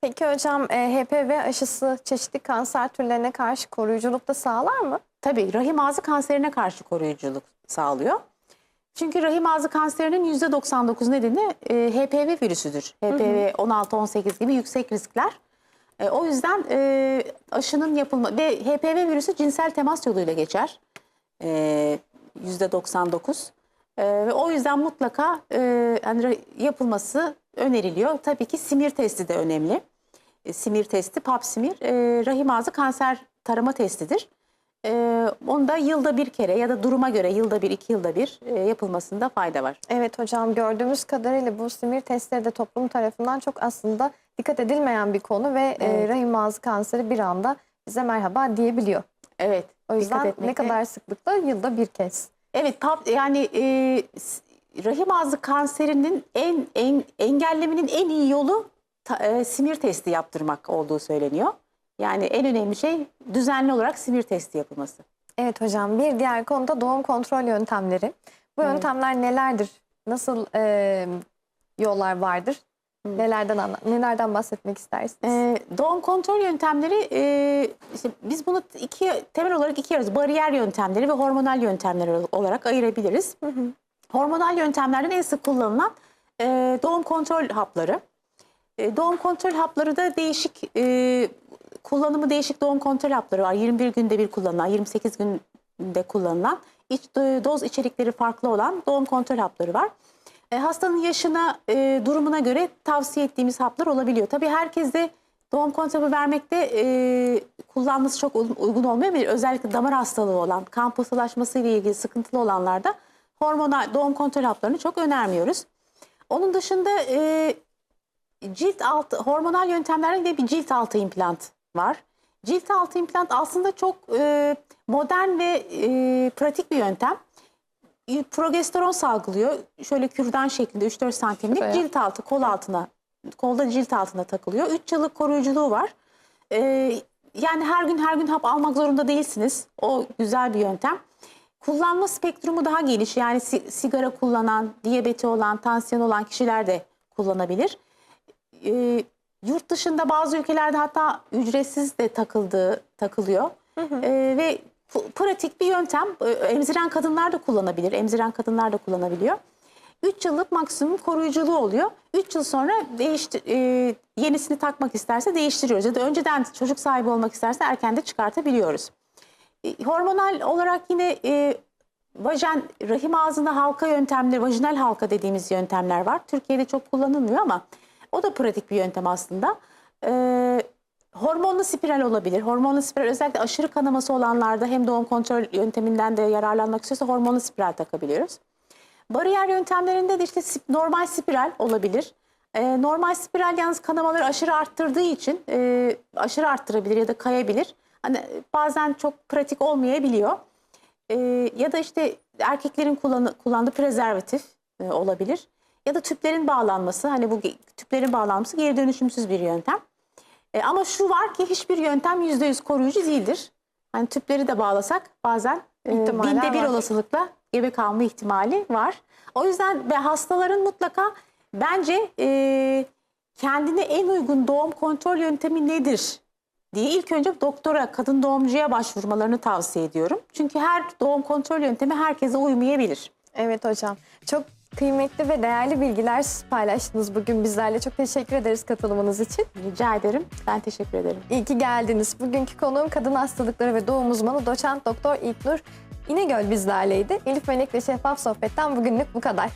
Peki hocam e, HPV aşısı çeşitli kanser türlerine karşı koruyuculuk da sağlar mı? Tabii rahim ağzı kanserine karşı koruyuculuk sağlıyor. Çünkü rahim ağzı kanserinin %99 nedeni e, HPV virüsüdür. HPV 16-18 gibi yüksek riskler. E, o yüzden e, aşının yapılma ve HPV virüsü cinsel temas yoluyla geçer. E, %99. E, ve o yüzden mutlaka e, yani yapılması öneriliyor. Tabii ki simir testi de önemli. E, simir testi, pap simir, e, rahim ağzı kanser tarama testidir. E, onu da yılda bir kere ya da duruma göre yılda bir, iki yılda bir e, yapılmasında fayda var. Evet hocam gördüğümüz kadarıyla bu simir testleri de toplum tarafından çok aslında dikkat edilmeyen bir konu ve e, Evet. rahim ağzı kanseri bir anda bize merhaba diyebiliyor. Evet. O yüzden ne kadar sıklıkla yılda bir kez. Evet, pap, yani e, rahim ağzı kanserinin en, en engellemenin en iyi yolu ta- e, simir testi yaptırmak olduğu söyleniyor. Yani en önemli şey düzenli olarak simir testi yapılması. Evet hocam bir diğer konu da doğum kontrol yöntemleri. Bu yöntemler nelerdir? Nasıl e, yollar vardır? Nelerden anla- nelerden bahsetmek istersiniz? Ee, doğum kontrol yöntemleri e, işte biz bunu iki temel olarak ikiye ayırıyoruz. Bariyer yöntemleri ve hormonal yöntemleri olarak ayırabiliriz. Hormonal yöntemlerden en sık kullanılan e, doğum kontrol hapları. E, doğum kontrol hapları da değişik e, kullanımı değişik doğum kontrol hapları var. 21 günde bir kullanılan, 28 günde kullanılan, iç, doz içerikleri farklı olan doğum kontrol hapları var. E, hastanın yaşına, e, durumuna göre tavsiye ettiğimiz haplar olabiliyor. Tabii herkes doğum kontrolü vermekte e, kullanması çok uygun- uygun olmayabilir. Özellikle damar hastalığı olan, kan pıhtılaşması ile ilgili sıkıntılı olanlarda hormonal doğum kontrol haplarını çok önermiyoruz. Onun dışında e, cilt altı, hormonal yöntemlerden de bir cilt altı implant var. Cilt altı implant aslında çok e, modern ve e, pratik bir yöntem. E, Progesteron salgılıyor. Şöyle kürdan şeklinde 3-4 santimlik Şuraya. cilt altı kol altına, kolda cilt altına takılıyor. 3 yıllık koruyuculuğu var. E, yani her gün her gün hap almak zorunda değilsiniz. O güzel bir yöntem. Kullanma spektrumu daha geniş. Yani si- sigara kullanan, diyabeti olan, tansiyon olan kişiler de kullanabilir e, yurt dışında bazı ülkelerde hatta ücretsiz de takıldığı takılıyor. E, ve pratik bir yöntem. E, emziren kadınlar da kullanabilir. Emziren kadınlar da kullanabiliyor. 3 yıllık maksimum koruyuculuğu oluyor. 3 yıl sonra değişti, e, yenisini takmak isterse değiştiriyoruz. Ya da önceden çocuk sahibi olmak isterse erken de çıkartabiliyoruz. E, hormonal olarak yine e, vajen, rahim ağzında halka yöntemleri, vajinal halka dediğimiz yöntemler var. Türkiye'de çok kullanılmıyor ama o da pratik bir yöntem aslında. E, hormonlu spiral olabilir. Hormonlu spiral özellikle aşırı kanaması olanlarda hem doğum kontrol yönteminden de yararlanmak istiyorsa hormonlu spiral takabiliyoruz. Bariyer yöntemlerinde de işte normal spiral olabilir. Ee, normal spiral yalnız kanamaları aşırı arttırdığı için e, aşırı arttırabilir ya da kayabilir. Hani bazen çok pratik olmayabiliyor. Ee, ya da işte erkeklerin kullanı- kullandığı prezervatif e, olabilir. Ya da tüplerin bağlanması. Hani bu tüplerin bağlanması geri dönüşümsüz bir yöntem. E, ama şu var ki hiçbir yöntem %100 koruyucu değildir. Hani tüpleri de bağlasak bazen e, İhtimaller binde bir var. olasılıkla gebe kalma ihtimali var. O yüzden ve hastaların mutlaka bence e, kendine en uygun doğum kontrol yöntemi nedir diye ilk önce doktora, kadın doğumcuya başvurmalarını tavsiye ediyorum. Çünkü her doğum kontrol yöntemi herkese uymayabilir. Evet hocam. Çok kıymetli ve değerli bilgiler paylaştınız bugün bizlerle. Çok teşekkür ederiz katılımınız için. Rica ederim. Ben teşekkür ederim. İyi ki geldiniz. Bugünkü konuğum kadın hastalıkları ve doğum uzmanı doçent doktor İlknur İnegöl bizlerleydi. Elif Melek'le Şeffaf Sohbet'ten bugünlük bu kadar.